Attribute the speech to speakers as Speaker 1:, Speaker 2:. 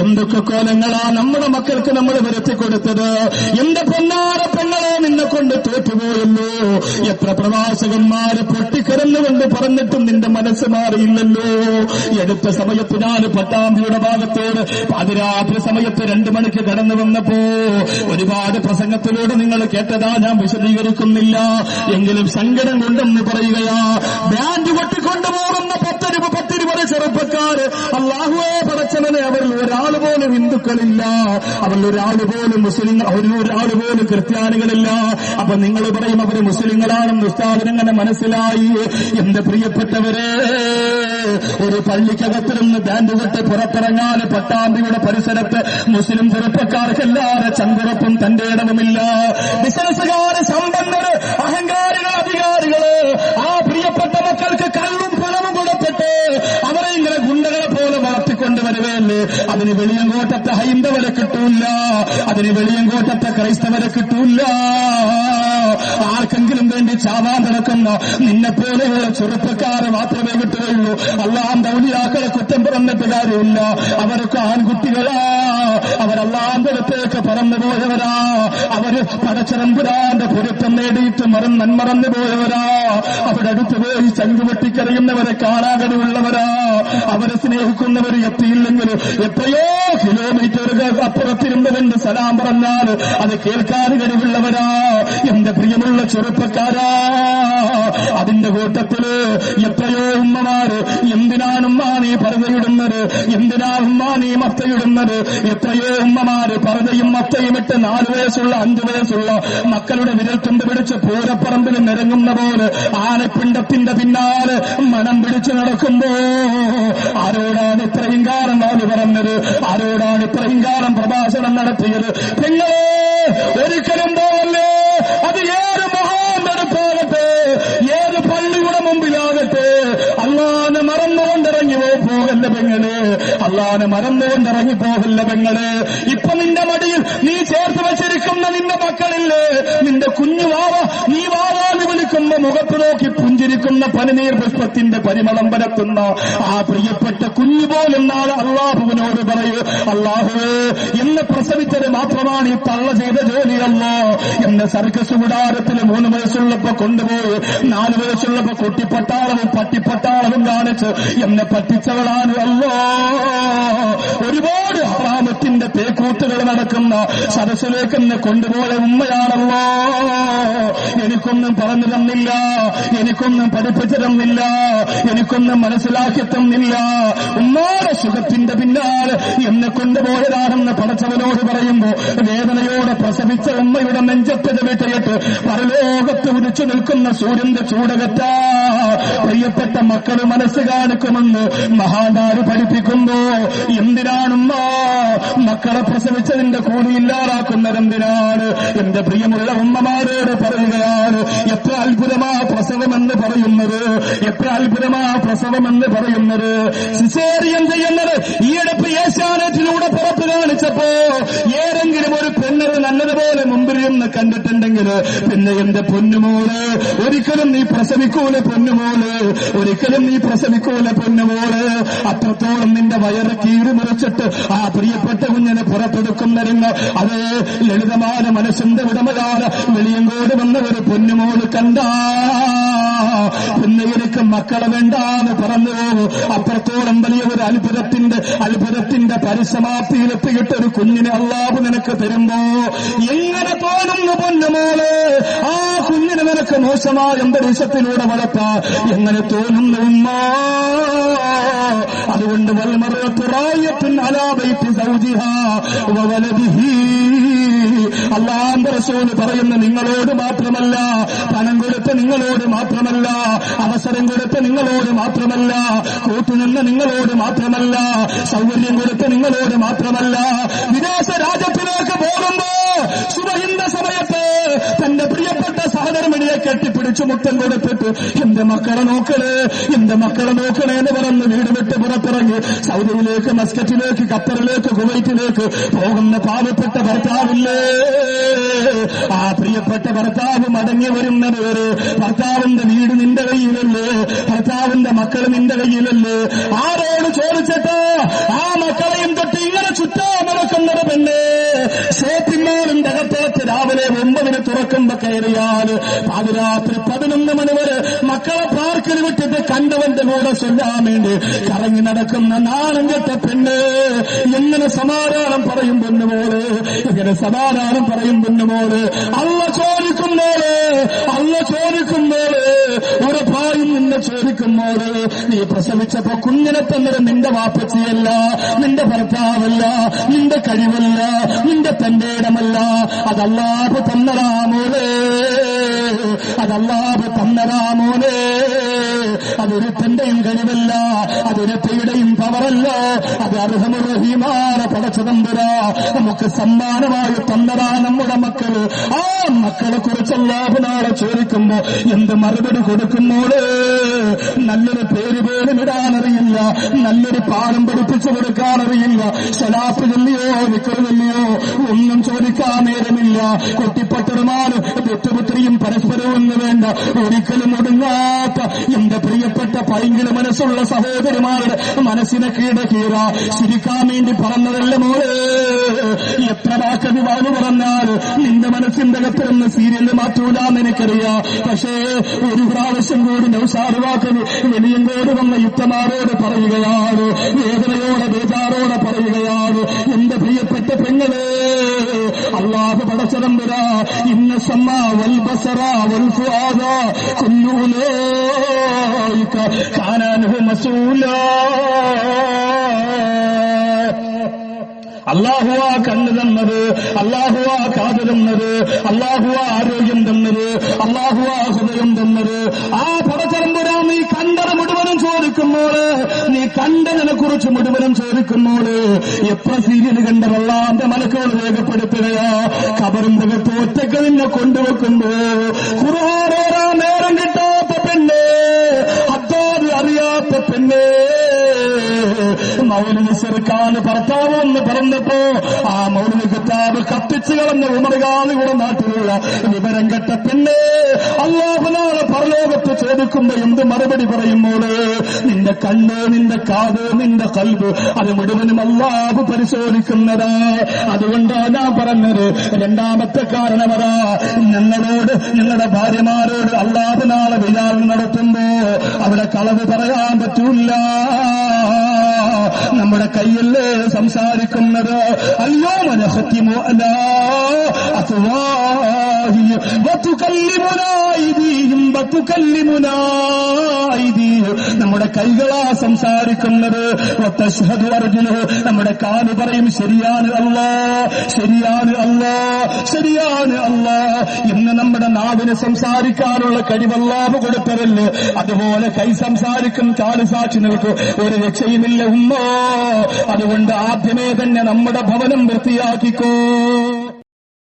Speaker 1: എന്തൊക്കെ കോലങ്ങളാ നമ്മുടെ മക്കൾക്ക് നമ്മൾ വരുത്തി കൊടുത്തത്? എന്റെ പൊന്നാറ പെങ്ങളെ നിന്നെ കൊണ്ട് തോറ്റുപോയല്ലോ എത്ര പ്രവാസകന്മാര് പൊട്ടിക്കരന്നുകൊണ്ട് പറഞ്ഞിട്ടും നിന്റെ മനസ്സ് മാറിയില്ലല്ലോ. എടുത്ത സമയത്ത് ഞാൻ പട്ടാമ്പിയുടെ ഭാഗത്തോട് പാതിരാത്രി സമയത്ത് രണ്ടു മണിക്ക് കടന്നു വന്നപ്പോ ഒരുപാട് പ്രസംഗത്തിലൂടെ നിങ്ങൾ കേട്ടതാ ഞാൻ വിശദീകരിക്കുന്നില്ല. എങ്കിലും സങ്കടം കൊണ്ടെന്ന് പറയുകയാ. ബ്രാൻഡ് കൊട്ടിക്കൊണ്ടുപോകുന്ന പത്തിരുപത് ചെറുപ്പക്കാര് അള്ളാഹുവെ പടച്ചവനെ അവരിൽ ഒരാൾ പോലും ഹിന്ദുക്കളില്ല. അവരിൽ ഒരാൾ പോലും മുസ്ലിം അവരിൽ ഒരാൾ പോലും ക്രിസ്ത്യാനികളില്ല. അപ്പൊ നിങ്ങൾ പറയും അവർ മുസ്ലിങ്ങളാണെന്ന് ഉസ്താദിനെങ്ങനെ മനസ്സിലായി? എന്റെ പ്രിയപ്പെട്ടവരെ ഒരു പള്ളിക്കകത്ത് നിന്ന് ബാൻഡ് വിട്ട് പുറത്തിറങ്ങാൻ പട്ടാമ്പിയുടെ പരിസരത്ത് മുസ്ലിം ചെറുപ്പക്കാർക്കെല്ലാരെ ചങ്കുറപ്പും തന്റെ ഇടവുമില്ല. ബിസിനസ്സുകാര് അതിന് വെളിയങ്കോട്ടത്തെ ഹൈന്ദവരെ കിട്ടൂല. അതിന് വെളിയങ്കോട്ടത്തെ ക്രൈസ്തവരെ കിട്ടൂല. ആർക്കെങ്കിലും വേണ്ടി ചാവാൻ നടക്കുന്ന. നിന്നെ പോലെയുള്ള ചെറുപ്പക്കാരെ മാത്രമേ കിട്ടുകയുള്ളൂ അള്ളാം ദൗലിയാക്കളെ കുറ്റം പറഞ്ഞിട്ട് കാര്യമില്ല അവരൊക്കെ ആൺകുട്ടികളാ. അവരല്ലാന്തരത്തേക്ക് പറന്നു പോയവരാ. അവർ പടച്ചിറമ്പുരാന്റെ പൊരുത്തം നേടിയിട്ട് മറം നന്മറന്നു പോയവരാ. അവിടെ അടുത്ത് പോയി ചങ്കുവെട്ടിക്കറിയുന്നവരെ കാണാകടിയുള്ളവരാ അവരെ സ്നേഹിക്കുന്നവർ എത്തിയില്ലെങ്കിൽ എത്രയോ കിലോമീറ്ററുകൾ അപ്പുറത്തിരുന്നവന്റെ സലാം പറഞ്ഞാൽ അത് കേൾക്കാൻ കഴിവുള്ളവരാ. എന്റെ പ്രിയമുള്ള ചെറുപ്പക്കാരാ അതിന്റെ കൂട്ടത്തിൽ എത്രയോ ഉമ്മമാര് എന്തിനാണ് ഉമ്മ നീ പർദ്ദയിടുന്നത് എന്തിനാ ഉമ്മ നീ മത്തയിടുന്നത്? എത്രയോ ഉമ്മമാര് പറഞ്ഞയും മത്തയും ഇട്ട് നാല് വയസ്സുള്ള അഞ്ചു വയസ്സുള്ള മക്കളുടെ വിരൽത്തുണ്ട് പിടിച്ച് പൂരപ്പറമ്പിൽ നിരങ്ങുന്ന പോലെ ആനപ്പിണ്ടത്തിന്റെ പിന്നാലെ മണം പിടിച്ചു നടക്കുമ്പോ ആരോടാണ് ഇത്രയും കാലം നാല് പറഞ്ഞത്? ആരോടാണ് ഇത്രയും കാലം പ്രഭാഷണം നടത്തിയത്? നിങ്ങളെ ഒരിക്കലും അള്ളാനെ മറന്നുകൊണ്ടിറങ്ങി ഇറങ്ങിപ്പോകില്ല പെങ്ങൾ. ഇപ്പൊ നിന്റെ മടിയിൽ നീ ചേർത്ത് വച്ചിരിക്കുന്ന നിന്റെ മക്കളില്ലേ? നിന്റെ കുഞ്ഞു വാവ നീ വിളിക്കുമ്പോ മുഖത്ത് നോക്കി പുഞ്ചിരിക്കുന്ന പനിനീർ പുഷ്പത്തിന്റെ പരിമളം പരത്തുന്ന ആ പ്രിയപ്പെട്ട കുഞ്ഞു പോലും നാളെ അള്ളാഹുവിനോട് പറയൂ അള്ളാഹുവേ എന്നെ പ്രസവിച്ചത് മാത്രമാണ് ഈ തള്ള ചെയ്ത ജോലിയല്ലോ. എന്നെ സർക്കസ് കൂടാരത്തിൽ മൂന്ന് വയസ്സുള്ളപ്പോ കൊണ്ടുപോയി നാല് വയസ്സുള്ളപ്പോ കൊട്ടിപ്പട്ടാളവും പട്ടിപ്പട്ടാളവും കാണിച്ച് എന്നെ പറ്റിച്ചവളാണ് അല്ലോ ഒരുപാട് ഹറാമത്തിന്റെ തേക്കൂത്തുകൾ നടക്കുന്ന സദസ്സിലേക്ക് എന്നെ കൊണ്ടുപോയ ഉമ്മയാണല്ലോ. എനിക്കൊന്നും പറഞ്ഞു തന്നില്ല. എനിക്കൊന്നും പഠിപ്പിച്ചു തന്നില്ല. എനിക്കൊന്നും മനസ്സിലാക്കി തന്നില്ല. ഉമ്മാടെ സുഖത്തിന്റെ പിന്നാലെ എന്നെ കൊണ്ടുപോയതാണെന്ന് പഠിച്ചവനോട് പറയുമ്പോ വേദനയോടെ പ്രസവിച്ച ഉമ്മയുടെ നെഞ്ചത്തെ ചവിട്ടയിട്ട് പരലോകത്ത് ഉദിച്ചു നിൽക്കുന്ന സൂര്യന്റെ ചൂടകറ്റ പ്രിയപ്പെട്ട മക്കൾ മനസ്സ് കാണിക്കുമെന്ന് മഹാനാര് പഠിപ്പിക്കുമ്പോ എന്തിനാണുമ്മ മക്കളെ പ്രസവിച്ചതിന്റെ കൂടി ഇല്ലാതാക്കുന്നത് എന്തിനാണ് എന്റെ പ്രിയമുള്ള ഉമ്മമാരോട് പറയുകയാണ്. എത്ര അത്ഭുതമാ പ്രസവമെന്ന് പറയുന്നത്? എത്ര അത്ഭുതമാ പ്രസവമെന്ന് പറയുന്നത്? സിസേറിയൻ ചെയ്യുന്നത് ഈയിടപ്പ് ഏഷ്യാനെറ്റിലൂടെ പുറത്തു കാണിച്ചപ്പോ ഏതെങ്കിലും ഒരു പെണ്ണത് നല്ലതുപോലെ മുമ്പിൽ നിന്ന് കണ്ടിട്ടുണ്ടെങ്കിൽ പിന്നെ എന്റെ പൊന്നുമോൾ ഒരിക്കലും നീ പ്രസവിക്കൂല പൊന്നുമോൾ ഒരിക്കലും നീ പ്രസവിക്കൂല പൊന്നുമോൾ. അത്രത്തോളം നിന്റെ വയറ് കീറി മുറിച്ചിട്ട് ആ പ്രിയപ്പെട്ട കുഞ്ഞിനെ പുറത്തെടുക്കുന്നതിന് അത് ലളിതമായ മനസ്സിന്റെ ഉടമകാല വെളിയങ്കോട് വന്ന ഒരു പൊന്നുമോൾ കണ്ടാ. പിന്നെ എനിക്ക് മക്കളെ വേണ്ടാന്ന് പറഞ്ഞു പോകും. അത്രത്തോളം വലിയ ഒരു അത്ഭുതത്തിന്റെ അത്ഭുതത്തിന്റെ പരിസമാപ്തിയിലെത്തിയിട്ട് ഒരു കുഞ്ഞിനെ അള്ളാബ് നിനക്ക് തരുമ്പോ എങ്ങനെ തോന്നുന്നു പൊന്നുമോൾ ആ കുഞ്ഞിനെ നിനക്ക് മോശമായ അന്തരീക്ഷത്തിലൂടെ വളർത്താ എങ്ങനെ തോന്നുന്നു ഉമ്മ? അതുകൊണ്ട് വൽമറത്തുറായത്തിൻ അലാബൈത്തി സൗജിഹ വവലദിഹി അള്ളാന്റെ റസൂൽ പറയുന്ന നിങ്ങളോട് മാത്രമല്ല. പണം കൊടുത്ത് നിങ്ങളോട് മാത്രമല്ല. അവസരം കൊടുത്ത് നിങ്ങളോട് മാത്രമല്ല. കൂട്ടുനിന്ന് നിങ്ങളോട് മാത്രമല്ല. സൗകര്യം കൊടുത്ത് നിങ്ങളോട് മാത്രമല്ല. വിദേശ രാജ്യത്തിലേക്ക് പോകുമ്പോ സുബഹിന്റെ സമയത്ത് പ്രിയപ്പെട്ട സഹധർമ്മിണിയെ കെട്ടിപ്പിടിച്ചു മുത്തം കൊടുത്തിട്ട് എന്റെ മക്കളെ നോക്കണേ എന്റെ മക്കളെ നോക്കണേ എന്ന് പറഞ്ഞ് വീട് വിട്ട് പുറത്തിറങ്ങി സൗദിയിലേക്ക് മസ്കറ്റിലേക്ക് ഖത്തറിലേക്ക് കുവൈറ്റിലേക്ക് പോകുന്ന പാവപ്പെട്ട ഭർത്താവില്ലേ? ആ പ്രിയപ്പെട്ട ഭർത്താവ് മടങ്ങി വരുന്നത് വരെ ഭർത്താവിന്റെ വീട് നിന്റെ കയ്യിലല്ലേ? ഭർത്താവിന്റെ മക്കൾ നിന്റെ കയ്യിലല്ലേ? ആരോട് ചോദിച്ചിട്ട് തുറക്കുമ്പോ കയറിയാൽ പാതിരാത്രി പതിനൊന്ന് മണി വരെ മക്കളെ പാർക്കിൽ വിട്ടിട്ട് കണ്ടവന്റെ കൂടെ ചൊല്ലാൻ വേണ്ടി കറങ്ങി നടക്കുന്ന നാണം കെട്ട പെണ്ണ്. എങ്ങനെ സമാധാനം പറയും പെണ്ണുമോൾ എങ്ങനെ സമാധാനം പറയും പെണ്ണുമോൾ അല്ല ചോദിക്കുന്നോൾ അല്ല ചോദിക്കുന്നോൾ ചോദിക്കുമ്പോൾ നീ പ്രസവിച്ചപ്പോ കുഞ്ഞിനെ തന്നത് നിന്റെ വാപ്പച്ചിയല്ല നിന്റെ ഭർത്താവല്ല നിന്റെ കഴിവല്ല നിന്റെ തന്റെ ഇടമല്ല. അതല്ലാതെ അതല്ലാപ് അതല്ലാതെ അതൊരു തന്റെയും കഴിവല്ല അതൊരുത്തയുടെയും പവറല്ല അത് അർഹമുറഹീമാന പടച്ചതമ്പുര നമുക്ക് സമ്മാനമായി തന്നതാ നമ്മുടെ മക്കൾ ആ മക്കളെ കുറിച്ച് അല്ലാഹുനാളെ ചോദിക്കുമ്പോ എന്ത് മറുപടി കൊടുക്കുമ്പോൾ നല്ലൊരു പേര് പോലും ഇടാനറിയില്ല. നല്ലൊരു പാഠം പഠിപ്പിച്ചു കൊടുക്കാനറിയില്ല. ശലാപ്പ് ചൊല്ലിയോ വിക്രമില്ലയോ ഒന്നും ചോദിക്കാൻ നേരമില്ല. കുട്ടിപ്പട്ടറുമാര് പുത്രപുത്രിയും പരസ്പരവും വേണ്ട. ഒരിക്കലും ഒടുങ്ങാത്ത എന്റെ പ്രിയപ്പെട്ട പൈങ്കിളി മനസ്സുള്ള സഹോദരിമാരുടെ മനസ്സിനെ കീഴക്കീറ ചിരിക്കാൻ വേണ്ടി പറഞ്ഞതല്ല മോളെ. എത്ര വാക്കതി വാങ്ങു പറഞ്ഞാൽ നിന്റെ മനസ്സിന്റെ അകത്തിരുന്ന് സീരിയൽ മാറ്റൂലാന്ന് എനിക്കറിയാം. പക്ഷേ ഒരു പ്രാവശ്യം കൂടി നൗസാറ് വാക്കതി കൂടി വന്ന യുദ്ധമാരോട് പറയുകയാണ്. വേദനയോടെ ബേജാറോടെ പറയുകയാണ്. എന്റെ പ്രിയപ്പെട്ട പെങ്ങളെ അള്ളാഹു പടച്ചതമ്പുര ഇന്ന സമ്മ വൽ ബസറ വൽ അള്ളാഹുവ കണ്ണ് തന്നത് അള്ളാഹുവാ കാത് തന്നത് അള്ളാഹുവാ ആരോഗ്യം തന്നത് അള്ളാഹുവാ ഹൃദയം തന്നത്. ആ പടച്ചറമ്പുരാ നീ കണ്ടത് മുഴുവനും ചോദിക്കുമ്പോൾ നീ കണ്ടതിനെ കുറിച്ച് മുഴുവനും ചോദിക്കുമ്പോൾ എത്ര സീരിയൽ കണ്ട വള്ളാന്റെ മലക്കുകൾ രേഖപ്പെടുത്തുകയോ. കബറിന്റെ ഒറ്റയ്ക്ക് നിന്നെ കൊണ്ടുവെക്കുമ്പോ ഖുർആാനോരാ നേരം കിട്ടാത്ത മൗലിന് ചെറുക്കാന് ഭർത്താവ് എന്ന് പറഞ്ഞപ്പോ ആ മൗലിക കിതാബ് കത്തിച്ചു കളഞ്ഞ ഉമർകാളിയുടെ നാട്ടിലുള്ള വിവരം കെട്ട പിന്നെ അള്ളാഹുനാളെ പരലോകത്ത് ചോദിക്കുമ്പോ എന്ത് മറുപടി പറയും പറയുമ്പോൾ നിന്റെ കണ്ണ് നിന്റെ കാത് നിന്റെ കൽബ് അത് മുഴുവനും അള്ളാഹു പരിശോധിക്കുന്നതാ. അതുകൊണ്ടാണ് ഞാൻ പറഞ്ഞത്. രണ്ടാമത്തെ കാരണമതാ ഞങ്ങളോട് ഞങ്ങളുടെ ഭാര്യമാരോട് അല്ലാതെ നാളെ വിചാരണ നടത്തുമ്പോ അവിടെ കളവ് പറയാൻ പറ്റൂല്ല. നമ്മുടെ കയ്യല്ലേ സംസാരിക്കുന്നത്? അയ്യോ മനഹത്തിമോ അല്ല നമ്മുടെ കൈകളാ സംസാരിക്കുന്നത്. നമ്മുടെ കാൽ പറയും ശരിയാണ് അല്ലാ ശരിയാണ് അല്ലാ ശരിയാണ് അല്ലാ. ഇന്ന് നമ്മുടെ നാവിന് സംസാരിക്കാനുള്ള കഴിവല്ലാവ് കൊടുത്തതല്ലേ അതുപോലെ കൈ സംസാരിക്കും കാൽ സാക്ഷി നിൽക്കും. ഒരു രക്ഷയുമില്ല ഉമ്മോ. അതുകൊണ്ട് ആദ്യമേ തന്നെ നമ്മുടെ ഭവനം വൃത്തിയാക്കിക്കോ.